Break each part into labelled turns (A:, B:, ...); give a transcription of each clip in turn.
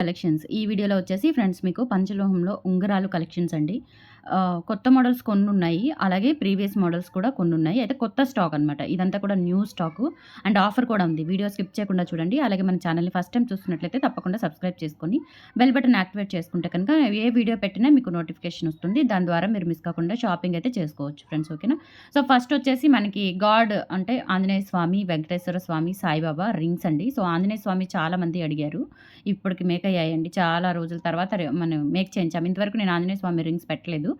A: Collections ఈ వీడియోలో వచ్చేసి ఫ్రెండ్స్ మీకు పంచలోహంలో ఉంగరాలు కలెక్షన్స్ అండి కొత్త మోడల్స్ కొన్ని ఉన్నాయి అలాగే ప్రీవియస్ మోడల్స్ కూడా కొన్ని ఉన్నాయి అయితే కొత్త స్టాక్ అనమాట. ఇదంతా కూడా న్యూ స్టాకు అండ్ ఆఫర్ కూడా ఉంది. వీడియో స్కిప్ చేయకుండా చూడండి. అలాగే మన ఛానల్‌ని ఫస్ట్ టైం చూస్తున్నట్లయితే తప్పకుండా సబ్స్క్రైబ్ చేసుకొని బెల్ బటన్ యాక్టివేట్ చేసుకుంటే కనుక ఏ వీడియో పెట్టినా మీకు నోటిఫికేషన్ వస్తుంది. దాని ద్వారా మీరు మిస్ కాకుండా షాపింగ్ అయితే చేసుకోవచ్చు ఫ్రెండ్స్. ఓకేనా? సో, ఫస్ట్ వచ్చేసి మనకి గాడ్ అంటే ఆంజనేయ స్వామి, వెంకటేశ్వర స్వామి, సాయిబాబా రింగ్స్ అండి. సో, ఆంజనేయ స్వామి చాలామంది అడిగారు. ఇప్పటికి మేక అయ్యాయండి. చాలా రోజుల తర్వాత మనం మేక్ చేయించాము. ఇంతవరకు నేను ఆంజనేయ స్వామి రింగ్స్ పెట్టలేదు.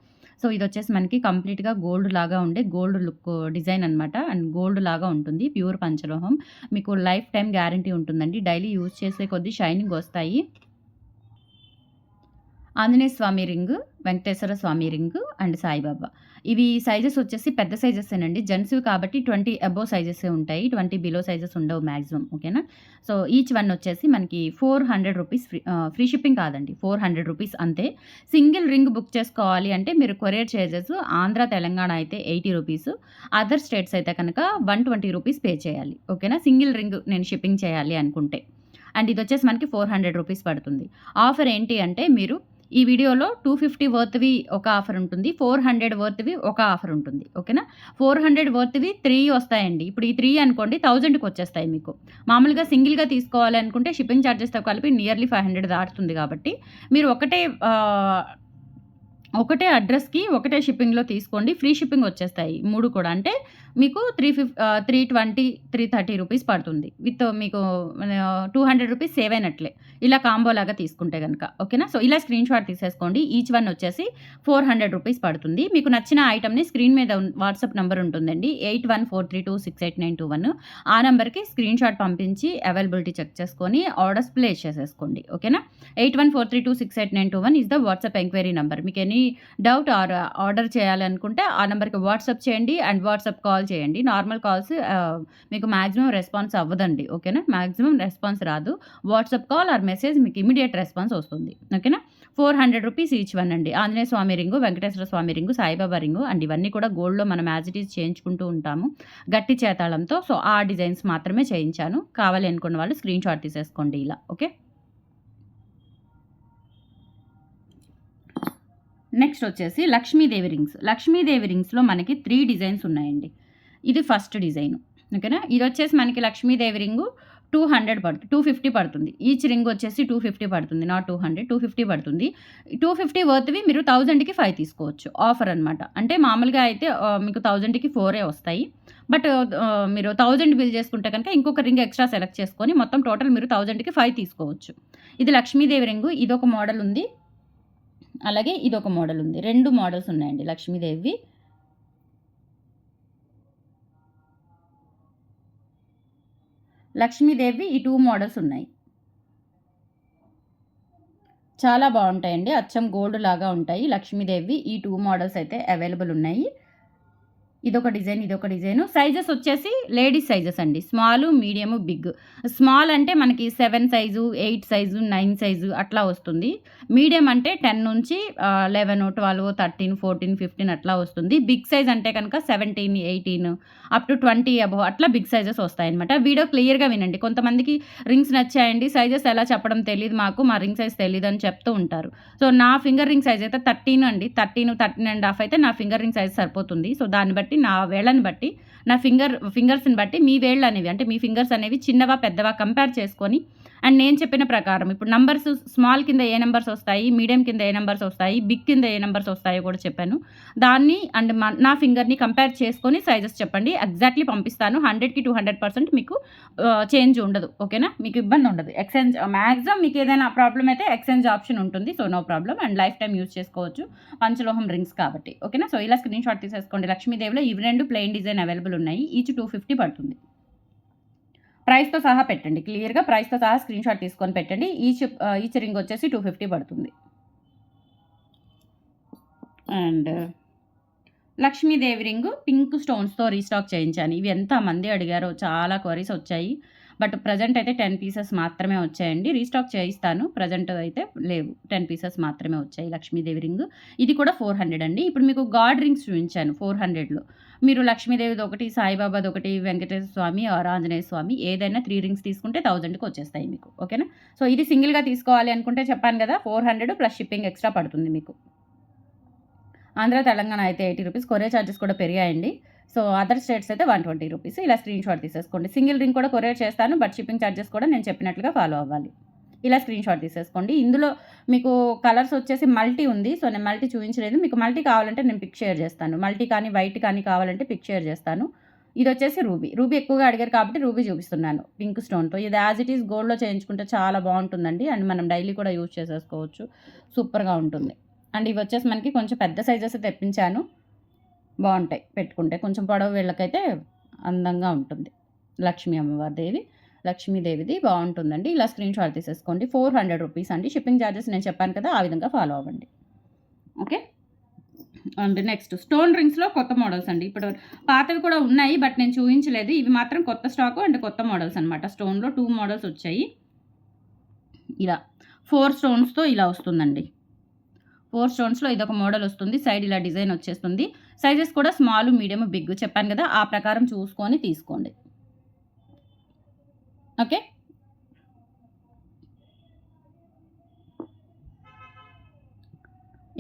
A: సో, ఇది వచ్చేసి మనకి కంప్లీట్‌గా గోల్డ్ లాగా ఉండే గోల్డ్ లుక్ డిజైన్ అనమాట. అండ్ గోల్డ్ లాగా ఉంటుంది. ప్యూర్ పంచలోహం. మీకు లైఫ్ టైం గ్యారంటీ ఉంటుందండి. డైలీ యూజ్ చేసే కొద్దీ షైనింగ్ వస్తాయి. Anjaneya Swami ring Venkateswara Swami ring and Saibaba. ఇవి సైజెస్ వచ్చేసి పెద్ద సైజెసేనండి. జెంట్స్‌వి కాబట్టి 20 అబోవ్ సైజెస్ ఉంటాయి. 20 బిలో సైజెస్ ఉండవు మ్యాక్సిమం ఓకేనా? సో, ఈచ్ వన్ వచ్చేసి మనకి four hundred rupees free free shipping కాదండి. ఫోర్ హండ్రెడ్ రూపీస్ అంతే. సింగిల్ రింగ్ బుక్ చేసుకోవాలి అంటే మీరు కొరియర్ చార్జెస్ ఆంధ్ర, తెలంగాణ అయితే ఎయిటీ రూపీస్ అదర్ స్టేట్స్ అయితే కనుక వన్ ట్వంటీ రూపీస్ పే చేయాలి. ఓకేనా? సింగిల్ రింగ్ నేను షిప్పింగ్ చేయాలి అనుకుంటే. అండ్ ఇది వచ్చేసి మనకి ఫోర్ హండ్రెడ్ రూపీస్ పడుతుంది. ఆఫర్ ఏంటి అంటే మీరు ఈ వీడియోలో 250 వర్త్‌వి ఒక ఆఫర్ ఉంటుంది. 400 వర్త్‌వి ఒక ఆఫర్ ఉంటుంది. ఓకేనా? 400 వర్త్‌వి త్రీ వస్తాయండి. ఇప్పుడు ఈ త్రీ అనుకోండి 1000కి వచ్చేస్తాయి మీకు. మామూలుగా సింగిల్‌గా తీసుకోవాలనుకుంటే షిప్పింగ్ చార్జెస్‌తో కలిపి నియర్లీ 500 దాటుతుంది కాబట్టి మీరు ఒకటే ఒకటే అడ్రస్‌కి ఒకటే షిప్పింగ్‌లో తీసుకోండి. ఫ్రీ షిప్పింగ్ వచ్చేస్తాయి మూడు కూడా. అంటే మీకు three fif three twenty three thirty rupees పడుతుంది. విత్ మీకు టూ హండ్రెడ్ రూపీస్ సేవ్ అయినట్లే. ఇలా కాంబో లాగా తీసుకుంటే కనుక ఓకేనా? సో, ఇలా స్క్రీన్‌షాట్ తీసేసుకోండి. ఈచ్ వన్ వచ్చేసి ఫోర్ హండ్రెడ్ రూపీస్ పడుతుంది. మీకు నచ్చిన ఐటమ్ని స్క్రీన్ మీద వాట్సాప్ నంబర్ ఉంటుందండి. 8143268921 ఆ నంబర్‌కి స్క్రీన్‌షాట్ పంపించి అవైలబిలిటీ చెక్ చేసుకొని ఆర్డర్స్ ప్లేస్ చేసేసుకోండి. ఓకేనా? Eight one four three two six eight nine two one is the WhatsApp enquiry number. మీకు ఎనీ డౌట్ ఆర్ ఆర్డర్ చేయాలనుకుంటే ఆ నంబర్‌కి వాట్సాప్ చేయండి అండ్ వాట్సాప్ కాల్ చేయండి. నార్మల్ కాల్స్ మీకు మాక్సిమం రెస్పాన్స్ అవ్వదండి. ఓకేనా? మాక్సిమం రెస్పాన్స్ రాదు. వాట్సాప్ కాల్ ఆర్ మెసేజ్ మీకు ఇమీడియట్ రెస్పాన్స్ వస్తుంది. ఓకేనా? Four hundred rupees each one అండి. Anjaneya Swamy ring, Venkateswara Swamy ring, Saibaba ring and ఇవన్నీ కూడా గోల్డ్‌లో మనం యాజ్ ఇట్ ఈజ్ చేయించుకుంటూ ఉంటాము. గట్టి చేతాళంతో. సో, ఆ డిజైన్స్ మాత్రమే చేయించాను. కావాలి అనుకున్న వాళ్ళు స్క్రీన్‌షాట్ తీసేసుకోండి ఇలా. ఓకే? నెక్స్ట్ వచ్చేసి లక్ష్మీదేవి రింగ్స్. లక్ష్మీదేవి రింగ్స్‌లో మనకి త్రీ డిజైన్స్ ఉన్నాయండి. ఇది ఫస్ట్ డిజైన్. ఓకేనా? ఇది వచ్చేసి మనకి లక్ష్మీదేవి రింగు 200 పడుతుంది. 250 పడుతుంది. ఈచ్ రింగ్ వచ్చేసి 250 పడుతుంది. నాట్ 200 250 పడుతుంది. 250 వర్త్‌వి మీరు 1000కి 5 తీసుకోవచ్చు. ఆఫర్ అనమాట. అంటే మామూలుగా అయితే మీకు 1000కి 4 వస్తాయి. బట్ మీరు థౌజండ్ బిల్ చేసుకుంటే కనుక ఇంకొక రింగ్ ఎక్స్ట్రా సెలెక్ట్ చేసుకొని మొత్తం టోటల్ మీరు 1000కి 5 తీసుకోవచ్చు. ఇది లక్ష్మీదేవి రింగు. ఇదొక మోడల్ ఉంది. అలాగే ఇదొక మోడల్ ఉంది. రెండు మోడల్స్ ఉన్నాయండి లక్ష్మీదేవి లక్ష్మీదేవి ఈ టూ మోడల్స్ ఉన్నాయి. చాలా బాగుంటాయండి అచ్చం గోల్డ్ లాగా ఉంటాయి. లక్ష్మీదేవి ఈ టూ మోడల్స్ అయితే అవైలబుల్ ఉన్నాయి. ఇదొక డిజైన్, ఇదొక డిజైను. సైజెస్ వచ్చేసి లేడీస్ సైజెస్ అండి. Small, medium, big. స్మాల్ అంటే మనకి seven size, eight size, nine size అట్లా వస్తుంది. మీడియం అంటే 10 నుంచి eleven twelve thirteen fourteen fifteen అట్లా వస్తుంది. బిగ్ సైజ్ అంటే కనుక 17, 18 అప్ టు ట్వంటీ అబవ్ అట్లా బిగ్ సైజెస్ వస్తాయన్నమాట. వీడియో క్లియర్‌గా వినండి. కొంతమందికి రింగ్స్ నచ్చాయండి. సైజెస్ ఎలా చెప్పడం తెలియదు మాకు. మా రింగ్ సైజ్ తెలియదు అని చెప్తూ ఉంటారు. సో, నా ఫింగర్ రింగ్ సైజ్ అయితే 13 అండి. 13, 13 ½ అయితే నా ఫింగర్ రింగ్ సైజ్ సరిపోతుంది. సో, దాన్ని బట్టి నా వేళ్ళని బట్టి నా ఫింగర్ ఫింగర్స్‌ని బట్టి మీ వేళ్ళు అనేవి అంటే మీ ఫింగర్స్ అనేవి చిన్నవా, పెద్దవా కంపేర్ చేసుకొని అండ్ నేను చెప్పిన ప్రకారం ఇప్పుడు నంబర్స్ స్మాల్ కింద ఏ నెంబర్స్ వస్తాయి, మీడియం కింద ఏ నెంబర్స్ వస్తాయి, బిగ్ కింద ఏ నెంబర్స్ వస్తాయో కూడా చెప్పాను. దాన్ని అండ్ నా ఫింగర్‌ని కంపేర్ చేసుకొని సైజెస్ చెప్పండి. ఎగ్జాక్ట్‌లీ పంపిస్తాను. 100కి 200% మీకు చేంజ్ ఉండదు. ఓకేనా? మీకు ఇబ్బంది ఉండదు. ఎక్స్‌చేంజ్ మ్యాక్సిమం మీకు ఏదైనా ప్రాబ్లం అయితే ఎక్స్‌చేంజ్ ఆప్షన్ ఉంటుంది. So, no problem and life time use చేసుకోవచ్చు. పంచలోహం రింగ్స్ కాబట్టి. ఓకేనా? సో, ఇలా స్క్రీన్ షాట్ తీసేసుకోండి. లక్ష్మీదేవిలో ఇవి రెండు ప్లెయిన్ డిజైన్ అవైలబుల్ ఉన్నాయి. ఈచ్ 250 పడుతుంది. ప్రైస్‌తో సహా పెట్టండి. క్లియర్‌గా ప్రైస్‌తో సహా స్క్రీన్‌షాట్ తీసుకొని పెట్టండి. ఈచ్ ఈచ్ రింగ్ వచ్చేసి 250 పడుతుంది. అండ్ లక్ష్మీదేవి రింగు పింక్ స్టోన్స్‌తో రీస్టాక్ చేయించాను. ఇవి ఎంతమంది అడిగారో చాలా క్వరీస్ వచ్చాయి. బట్ ప్రజెంట్ అయితే టెన్ పీసెస్ మాత్రమే వచ్చాయండి. రీస్టాక్ చేయిస్తాను. ప్రజెంట్ అయితే లేవు. టెన్ పీసెస్ మాత్రమే వచ్చాయి. లక్ష్మీదేవి రింగ్. ఇది కూడా ఫోర్ హండ్రెడ్ అండి. ఇప్పుడు మీకు గాడ్ రింగ్స్ చూపించాను ఫోర్ హండ్రెడ్లో. మీరు లక్ష్మీదేవిది ఒకటి సాయిబాబాది ఒకటి వెంకటేశ్వర స్వామి ఆంజనేయ స్వామి ఏదైనా త్రీ రింగ్స్ తీసుకుంటే థౌజండ్కి వచ్చేస్తాయి మీకు. ఓకేనా? సో ఇది సింగిల్గా తీసుకోవాలి అనుకుంటే చెప్పాను కదా four hundred plus shipping extra పడుతుంది మీకు. ఆంధ్ర తెలంగాణ అయితే ఎయిటీ రూపీస్. కొరియర్ ఛార్జెస్ కూడా పెరిగాయండి. సో అదర్ స్టేట్స్ అయితే వన్ ట్వంటీ రూపీస్ ఇలా స్క్రీన్ షాట్ తీసేసుకోండి. సింగిల్ రింగ్ కూడా కొరియర్ చేస్తాను బట్ షిప్పింగ్ ఛార్జెస్ కూడా నేను చెప్పినట్లుగా ఫాలో అవ్వాలి. ఇలా స్క్రీన్ షాట్ తీసేసుకోండి. ఇందులో మీకు కలర్స్ వచ్చేసి మల్టీ ఉంది సో నేను మల్టీ చూపించలేదు. మీకు మల్టీ కావాలంటే నేను పిక్ షేర్ చేస్తాను. మల్టీ కానీ వైట్ కానీ కావాలంటే పిక్ షేర్ చేస్తాను. ఇది వచ్చేసి రూబీ రూబీ ఎక్కువగా అడిగారు కాబట్టి రూబీ చూపిస్తున్నాను. పింక్ స్టోన్తో ఇది యాజ్ ఇట్ ఈస్ గోల్డ్లో చేయించుకుంటే చాలా బాగుంటుందండి. అండ్ మనం డైలీ కూడా యూజ్ చేసేసుకోవచ్చు. సూపర్గా ఉంటుంది. అండ్ ఇవి వచ్చేసి మనకి కొంచెం పెద్ద సైజెస్ తెప్పించాను. బాగుంటాయి పెట్టుకుంటే. కొంచెం పొడవు వీళ్ళకైతే అందంగా ఉంటుంది. లక్ష్మీ అమ్మవారి దేవి లక్ష్మీదేవిది బాగుంటుందండి. ఇలా స్క్రీన్ షాట్ తీసేసుకోండి. ఫోర్ హండ్రెడ్ రూపీస్ అండి. షిప్పింగ్ ఛార్జెస్ నేను చెప్పాను కదా ఆ విధంగా ఫాలో అవ్వండి. ఓకే? అండ్ నెక్స్ట్ స్టోన్ రింగ్స్లో కొత్త మోడల్స్ అండి. ఇప్పుడు పాతవి కూడా ఉన్నాయి బట్ నేను చూపించలేదు. ఇవి మాత్రం కొత్త స్టాక్ అండ్ కొత్త మోడల్స్ అనమాట స్టోన్లో టూ మోడల్స్ వచ్చాయి. ఇలా ఫోర్ స్టోన్స్తో ఇలా వస్తుందండి. ఫోర్ స్టోన్స్లో ఇదొక మోడల్ వస్తుంది. సైడ్ ఇలా డిజైన్ వచ్చేస్తుంది. సైజెస్ కూడా స్మాల్ మీడియం బిగ్ చెప్పాను కదా ఆ ప్రకారం చూసుకొని తీసుకోండి. ఓకే?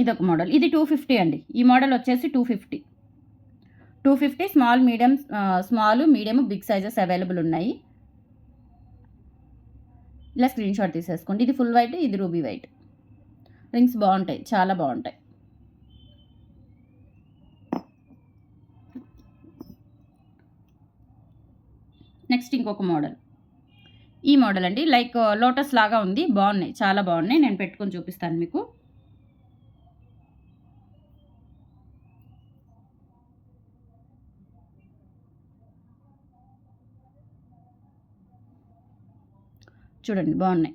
A: ఇది ఒక మోడల్. ఇది టూ ఫిఫ్టీ అండి. ఈ మోడల్ వచ్చేసి two fifty. Two fifty small medium small medium big sizes available ఉన్నాయి. ఇలా స్క్రీన్ షాట్ తీసేసుకోండి. ఇది ఫుల్ వైట్ ఇది రూబీ వైట్. రింగ్స్ బాగుంటాయి చాలా బాగుంటాయి. నెక్స్ట్ ఇంకొక మోడల్. ఈ మోడల్ అండి. లైక్ uh, లోటస్ లాగా ఉంది. బాగున్నాయి. చాలా బాగున్నాయి. నేను పెట్టుకొని చూపిస్తాను మీకు. చూడండి బాగున్నాయి.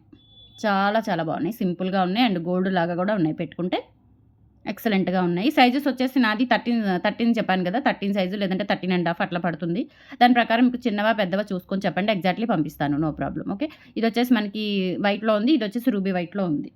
A: చాలా చాలా బాగున్నాయి. సింపుల్గా ఉన్నాయి. అండ్ గోల్డ్ లాగా కూడా ఉన్నాయి పెట్టుకుంటే. ఎక్సలెంట్గా ఉన్నాయి. సైజెస్ వచ్చేసి నాది థర్టీన్ థర్టీన్ చెప్పాను కదా థర్టీన్ సైజు లేదంటే థర్టీన్ అండ్ హాఫ్ అట్లా పడుతుంది. దాని ప్రకారం మీకు చిన్నవా పెద్దవా చూసుకొని చెప్పండి. ఎగ్జాక్ట్లీ పంపిస్తాను. No problem okay? ఇది వచ్చేసి మనకి వైట్లో ఉంది. ఇది వచ్చేసి రూబీ వైట్లో ఉంది.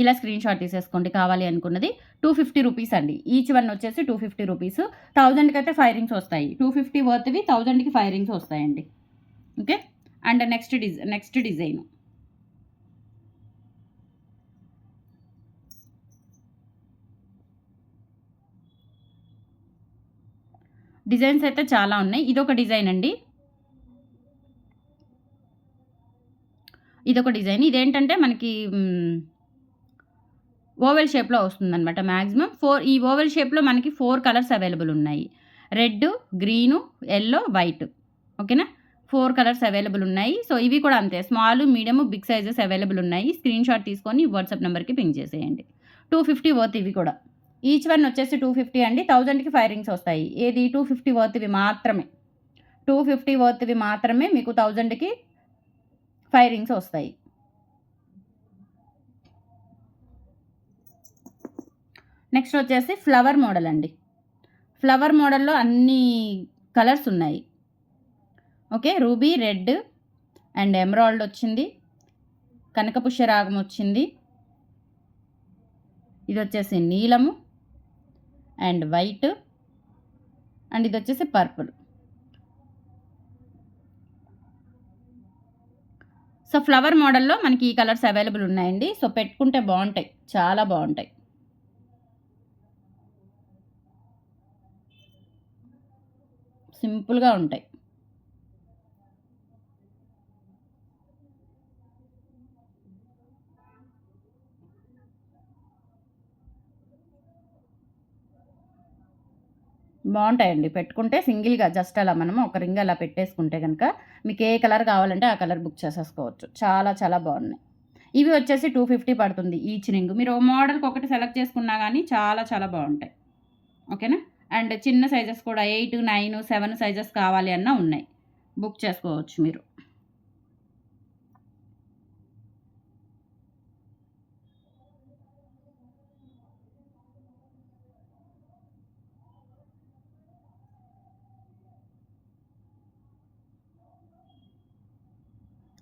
A: ఇలా స్క్రీన్ షాట్ తీసేసుకోండి. కావాలి అనుకున్నది టూ ఫిఫ్టీ రూపీస్ అండి. ఈచ్ వన్ వచ్చేసి టూ ఫిఫ్టీ రూపీస్. థౌజండ్కి అయితే ఫైవ్ రింగ్స్ వస్తాయి. టూ ఫిఫ్టీ వర్త్వి థౌజండ్కి ఫైవ్ రింగ్స్ వస్తాయండి. Okay? And next des next design. Designs అయితే చాలా ఉన్నాయి. ఇదొక డిజైన్ అండి. ఇదొక డిజైన్. ఇదేంటంటే మనకి ఓవెల్ షేప్లో వస్తుందన్నమాట మ్యాక్సిమం ఫోర్ ఈ ఓవెల్ షేప్లో మనకి ఫోర్ కలర్స్ అవైలబుల్ ఉన్నాయి. Red green yellow white. ఓకేనా? ఫోర్ కలర్స్ అవైలబుల్ ఉన్నాయి. సో ఇవి కూడా అంతే. Small medium big sizes available ఉన్నాయి. స్క్రీన్ షాట్ తీసుకొని వాట్సాప్ నెంబర్కి పింక్ చేసేయండి. టూ ఫిఫ్టీ వర్త్ ఇవి కూడా. ఈచ్ వన్ వచ్చేసి టూ ఫిఫ్టీ అండి. థౌజండ్కి ఫైవ్ రింగ్స్ వస్తాయి. ఏది టూ ఫిఫ్టీ వర్త్వి మాత్రమే. టూ ఫిఫ్టీ వర్త్వి మాత్రమే మీకు థౌజండ్కి ఫైవ్ రింగ్స్ వస్తాయి. నెక్స్ట్ వచ్చేసి ఫ్లవర్ మోడల్ అండి. ఫ్లవర్ మోడల్లో అన్ని కలర్స్ ఉన్నాయి. Okay ruby red and emerald వచ్చింది. కనకపుష్యరాగం వచ్చింది. ఇది వచ్చేసి నీలము అండ్ వైట్ అండ్ ఇది వచ్చేసి పర్పుల్. సో ఫ్లవర్ మోడల్లో మనకి ఈ కలర్స్ అవైలబుల్ ఉన్నాయండి. సో పెట్టుకుంటే బాగుంటాయి. చాలా బాగుంటాయి. సింపుల్గా ఉంటాయి. బాగుంటాయండి. పెట్టుకుంటే సింగిల్గా జస్ట్ అలా మనం ఒక రింగ్ అలా పెట్టేసుకుంటే కనుక మీకు ఏ కలర్ కావాలంటే ఆ కలర్ బుక్ చేసేసుకోవచ్చు. చాలా చాలా బాగున్నాయి. ఇవి వచ్చేసి టూ ఫిఫ్టీ పడుతుంది ఈచ్ రింగ్. మీరు మోడల్కి ఒకటి సెలెక్ట్ చేసుకున్నా కానీ చాలా చాలా బాగుంటాయి. ఓకేనా? అండ్ చిన్న సైజెస్ కూడా ఎయిట్ నైన్ సెవెన్ సైజెస్ కావాలి అన్న ఉన్నాయి. బుక్ చేసుకోవచ్చు మీరు.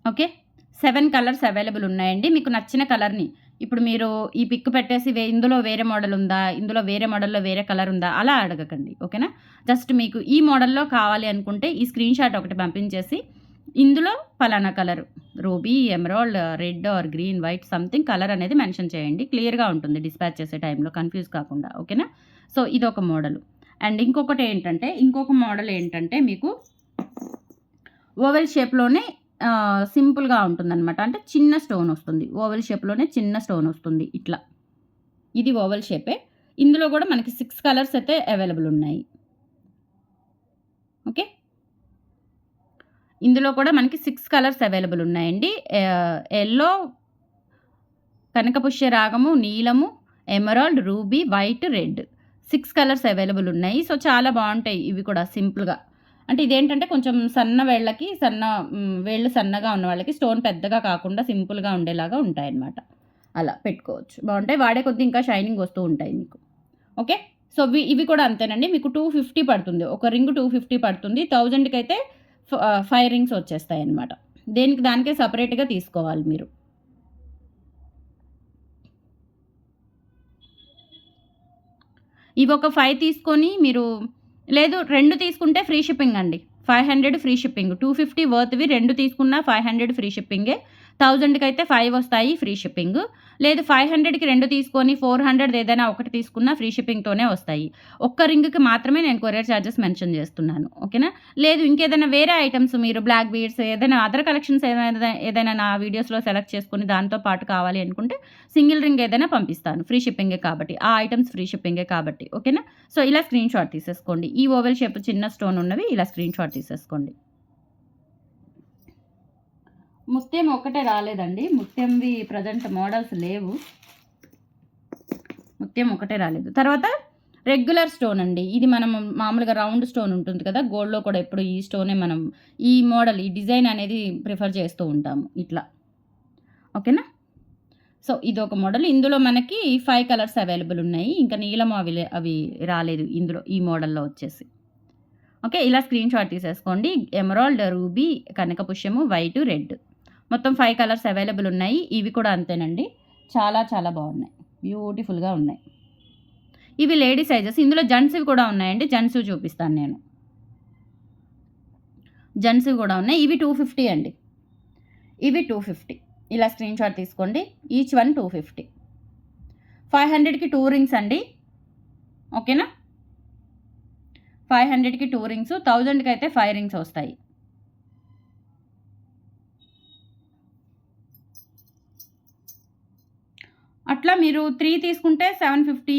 A: ఓకే? సెవెన్ కలర్స్ అవైలబుల్ ఉన్నాయండి. మీకు నచ్చిన కలర్ని ఇప్పుడు మీరు ఈ పిక్ పెట్టేసి వే ఇందులో వేరే మోడల్ ఉందా? ఇందులో వేరే మోడల్లో వేరే కలర్ ఉందా? అలా అడగకండి ఓకేనా? జస్ట్ మీకు ఈ మోడల్లో కావాలి అనుకుంటే ఈ స్క్రీన్ షాట్ ఒకటి పంపించేసి ఇందులో ఫలానా colour ruby emerald red or green white something colour అనేది మెన్షన్ చేయండి. క్లియర్గా ఉంటుంది డిస్పాచ్ చేసే టైంలో కన్ఫ్యూజ్ కాకుండా ఓకేనా? సో ఇది ఒక మోడల్. అండ్ ఇంకొకటి ఏంటంటే ఇంకొక మోడల్ ఏంటంటే మీకు ఓవెల్ షేప్లోనే సింపుల్గా ఉంటుందన్నమాట. అంటే చిన్న స్టోన్ వస్తుంది. ఓవెల్ షేప్లోనే చిన్న స్టోన్ వస్తుంది ఇట్లా. ఇది ఓవెల్ షేపే. ఇందులో కూడా మనకి సిక్స్ కలర్స్ అయితే అవైలబుల్ ఉన్నాయి. ఓకే? ఇందులో కూడా మనకి సిక్స్ కలర్స్ అవైలబుల్ ఉన్నాయండి. ఎల్లో కనకపుష్య రాగము నీలము emerald ruby white red. Six colours available ఉన్నాయి. సో చాలా బాగుంటాయి ఇవి కూడా సింపుల్గా. అంటే ఇదేంటంటే కొంచెం సన్న వేళ్ళకి సన్న వేళ్ళు సన్నగా ఉన్న వాళ్ళకి స్టోన్ పెద్దగా కాకుండా సింపుల్గా ఉండేలాగా ఉంటాయి అన్నమాట అలా పెట్టుకోవచ్చు. బాగుంటాయి. వాడే కొద్ది ఇంకా షైనింగ్ వస్తూ ఉంటాయి మీకు. ఓకే? సో ఇవి ఇవి కూడా అంతేనండి. మీకు టూ ఫిఫ్టీ పడుతుంది. ఒక రింగ్ టూ ఫిఫ్టీ పడుతుంది. థౌజండ్కి అయితే ఫైవ్ రింగ్స్ వచ్చేస్తాయి అన్నమాట దేనికి దానికే సపరేట్గా తీసుకోవాలి మీరు. ఇవి ఒక ఫైవ్ తీసుకొని మీరు లేదు రెండు తీసుకుంటే ఫ్రీ షిప్పింగ్ అండి. Five hundred free shipping. Two fifty వర్త్వి రెండు తీసుకున్నా ఫైవ్ హండ్రెడ్ ఫ్రీ షిప్పింగే. థౌజండ్కి అయితే ఫైవ్ వస్తాయి ఫ్రీ షిప్పింగ్. లేదు ఫైవ్ హండ్రెడ్కి రెండు తీసుకొని ఫోర్ హండ్రెడ్ ఏదైనా ఒకటి తీసుకున్నా ఫ్రీ షిప్పింగ్తోనే వస్తాయి. ఒక్క రింగ్కి మాత్రమే నేను కొరియర్ ఛార్జెస్ మెన్షన్ చేస్తున్నాను. ఓకేనా? లేదు ఇంకేదైనా వేరే ఐటమ్స్ మీరు బ్లాక్ బీడ్స్ ఏదైనా అదర్ కలెక్షన్స్ ఏదైనా ఏదైనా నా వీడియోస్లో సెలెక్ట్ చేసుకుని దాంతో పాటు కావాలి అనుకుంటే సింగిల్ రింగ్ ఏదైనా పంపిస్తాను. ఫ్రీ షిప్పింగే కాబట్టి ఆ ఐటమ్స్ ఫ్రీ షిప్పింగే కాబట్టి. ఓకేనా? సో ఇలా స్క్రీన్ షాట్ తీసేసుకోండి. ఈ ఓవెల్ షేప్ చిన్న స్టోన్ ఉన్నవి ఇలా స్క్రీన్ షాట్ తీసేసుకోండి. ముత్యం ఒకటే రాలేదండి. ముత్యంవి ప్రజెంట్ మోడల్స్ లేవు. ముత్యం ఒకటే రాలేదు. తర్వాత రెగ్యులర్ స్టోన్ అండి. ఇది మనం మామూలుగా రౌండ్ స్టోన్ ఉంటుంది కదా గోల్డ్లో కూడా ఎప్పుడు ఈ స్టోనే మనం ఈ మోడల్ ఈ డిజైన్ అనేది ప్రిఫర్ చేస్తూ ఉంటాము. ఇట్లా. ఓకేనా? సో ఇది ఒక మోడల్ ఇందులో మనకి ఫైవ్ కలర్స్ అవైలబుల్ ఉన్నాయి. ఇంకా నీలం అవి అవి రాలేదు ఇందులో ఈ మోడల్లో వచ్చేసి. ఓకే ఇలా స్క్రీన్ షాట్ తీసేసుకోండి. ఎమరాల్డ్ రూబీ కనకపుష్యము వైట్ రెడ్ మొత్తం ఫైవ్ కలర్స్ అవైలబుల్ ఉన్నాయి. ఇవి కూడా అంతేనండి. చాలా చాలా బాగున్నాయి. బ్యూటిఫుల్గా ఉన్నాయి. ఇవి లేడీ సైజెస్ ఇందులో జెంట్స్వి కూడా ఉన్నాయండి. జెంట్స్వి చూపిస్తాను నేను. జెంట్స్వి కూడా ఉన్నాయి. ఇవి టూ ఫిఫ్టీ అండి. ఇవి టూ ఫిఫ్టీ ఇలా స్క్రీన్ షాట్ తీసుకోండి. Each one two fifty five హండ్రెడ్కి టూ రింగ్స్ అండి. ఓకేనా ఫైవ్ హండ్రెడ్కి టూ రింగ్స్ థౌజండ్కి అయితే ఫైవ్ రింగ్స్ వస్తాయి. అట్లా మీరు త్రీ తీసుకుంటే సెవెన్ ఫిఫ్టీ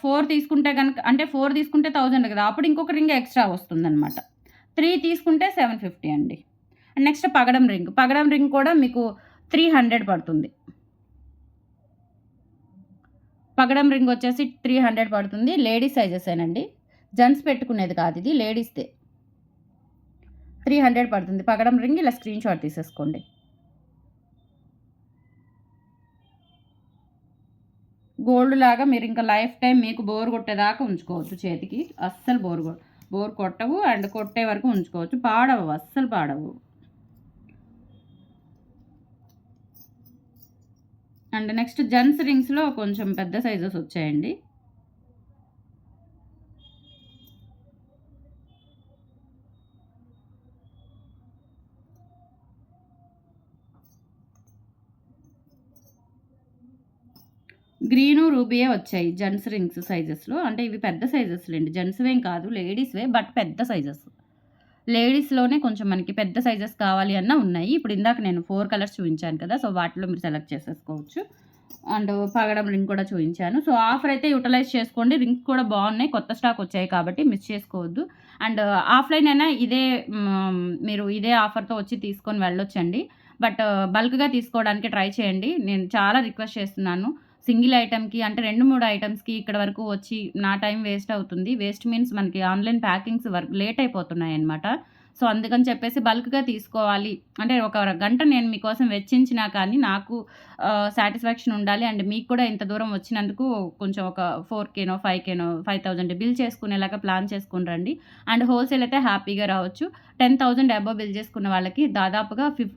A: ఫోర్ తీసుకుంటే కనుక అంటే ఫోర్ తీసుకుంటే థౌజండ్ కదా అప్పుడు ఇంకొక రింగ్ ఎక్స్ట్రా వస్తుందన్నమాట. త్రీ తీసుకుంటే సెవెన్ ఫిఫ్టీ అండి. నెక్స్ట్ పగడం రింగ్ పగడం రింగ్ కూడా మీకు త్రీ హండ్రెడ్ పడుతుంది. పగడం రింగ్ వచ్చేసి త్రీ హండ్రెడ్ పడుతుంది. లేడీస్ సైజెసేనండి జెంట్స్ పెట్టుకునేది కాదు ఇది లేడీస్దే త్రీ హండ్రెడ్ పడుతుంది. పగడం రింగ్ ఇలా స్క్రీన్ షాట్ తీసేసుకోండి. గోల్డ్ లాగా మీరు ఇంకా లైఫ్ టైం మీకు బోర్ కొట్టేదాకా ఉంచుకోవచ్చు చేతికి. అస్సలు బోర్ కొ- బోర్ కొట్టవు అండ్ కొట్టే వరకు ఉంచుకోవచ్చు. పాడవు అస్సలు పాడవు. అండ్ నెక్స్ట్ జెంట్స్ రింగ్స్లో కొంచెం పెద్ద సైజెస్ వచ్చాయండి. గ్రీను రూబీయే వచ్చాయి జెంట్స్ రింగ్స్ సైజెస్లో. అంటే ఇవి పెద్ద సైజెస్ లేండి జెంట్స్వేం కాదు లేడీస్వే బట్ పెద్ద సైజెస్. లేడీస్లోనే కొంచెం మనకి పెద్ద సైజెస్ కావాలి అన్న ఉన్నాయి. ఇప్పుడు ఇందాక నేను ఫోర్ కలర్స్ చూపించాను కదా సో వాటిలో మీరు సెలెక్ట్ చేసేసుకోవచ్చు. అండ్ పగడం రింగ్ కూడా చూపించాను. సో ఆఫర్ అయితే యూటిలైజ్ చేసుకోండి. రింగ్స్ కూడా బాగున్నాయి. కొత్త స్టాక్ వచ్చాయి కాబట్టి మిస్ చేసుకోవద్దు. అండ్ ఆఫ్లైన్ అయినా ఇదే మీరు ఇదే ఆఫర్తో వచ్చి తీసుకొని వెళ్ళొచ్చండి. బట్ బల్క్గా తీసుకోవడానికి ట్రై చేయండి. నేను చాలా రిక్వెస్ట్ చేస్తున్నాను. సింగిల్ ఐటెంకి అంటే రెండు మూడు ఐటమ్స్కి ఇక్కడ వరకు వచ్చి నా టైం వేస్ట్ అవుతుంది. వేస్ట్ మీన్స్ మనకి ఆన్లైన్ ప్యాకింగ్స్ వర్క్ లేట్ అయిపోతున్నాయి అనమాట సో అందుకని చెప్పేసి బల్క్గా తీసుకోవాలి. అంటే ఒక గంట నేను మీకోసం వెచ్చించినా కానీ నాకు సాటిస్ఫాక్షన్ ఉండాలి. అండ్ మీకు కూడా ఇంత దూరం వచ్చినందుకు కొంచెం ఒక ఫోర్ కేనో ఫైవ్ కేనో ఫైవ్ థౌజండ్ బిల్ చేసుకునేలాగా ప్లాన్ చేసుకుని రండి. అండ్ హోల్సేల్ అయితే హ్యాపీగా రావచ్చు. టెన్ థౌజండ్ అబోవ్ బిల్ చేసుకున్న వాళ్ళకి దాదాపుగా ఫిఫ్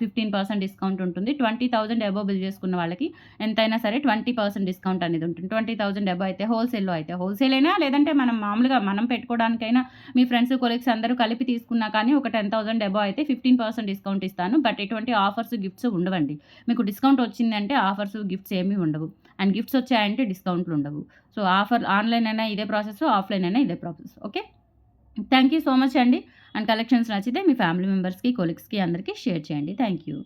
A: ఫిఫ్టీన్ పర్సెంట్ డిస్కౌంట్ ఉంటుంది. ట్వంటీ థౌజండ్ అబోవ్ బిల్ చేసుకున్న వాళ్ళకి ఎంతైనా సరే ట్వంటీ పర్సెంట్ డిస్కౌంట్ అనేది ఉంటుంది. ట్వంటీ థౌజండ్ అబోవ్ అయితే హోల్సేల్లో అయితే. హోల్సేల్ అయినా లేదంటే మనం మామూలుగా మనం పెట్టుకోవడానికైనా మీ ఫ్రెండ్స్ కొలీగ్స్ అందరూ కలిపి తీసుకున్నా కానీ ఒక టెన్ థౌసండ్ అబో అయితే ఫిఫ్టీన్ పర్సెంట్ డిస్కౌంట్ ఇస్తాను. బట్ ఎటువంటి ఆఫర్స్ గిఫ్ట్స్ ఉండవండి. మీకు డిస్కౌంట్ వచ్చిందంటే ఆఫర్స్ గిఫ్ట్స్ ఏమీ ఉండవు. అండ్ గిఫ్ట్స్ వచ్చాయంటే డిస్కౌంట్లు ఉండవు. సో ఆఫర్ ఆన్లైన్ అయినా ఇదే ప్రాసెస్ ఆఫ్లైన్ అయినా ఇదే process. Okay? Thank you so much అండి. అండ్ కలెక్షన్స్ నచ్చితే మీ ఫ్యామిలీ మెంబర్స్కి కొలీగ్స్కి అందరికీ షేర్ చేయండి. Thank you.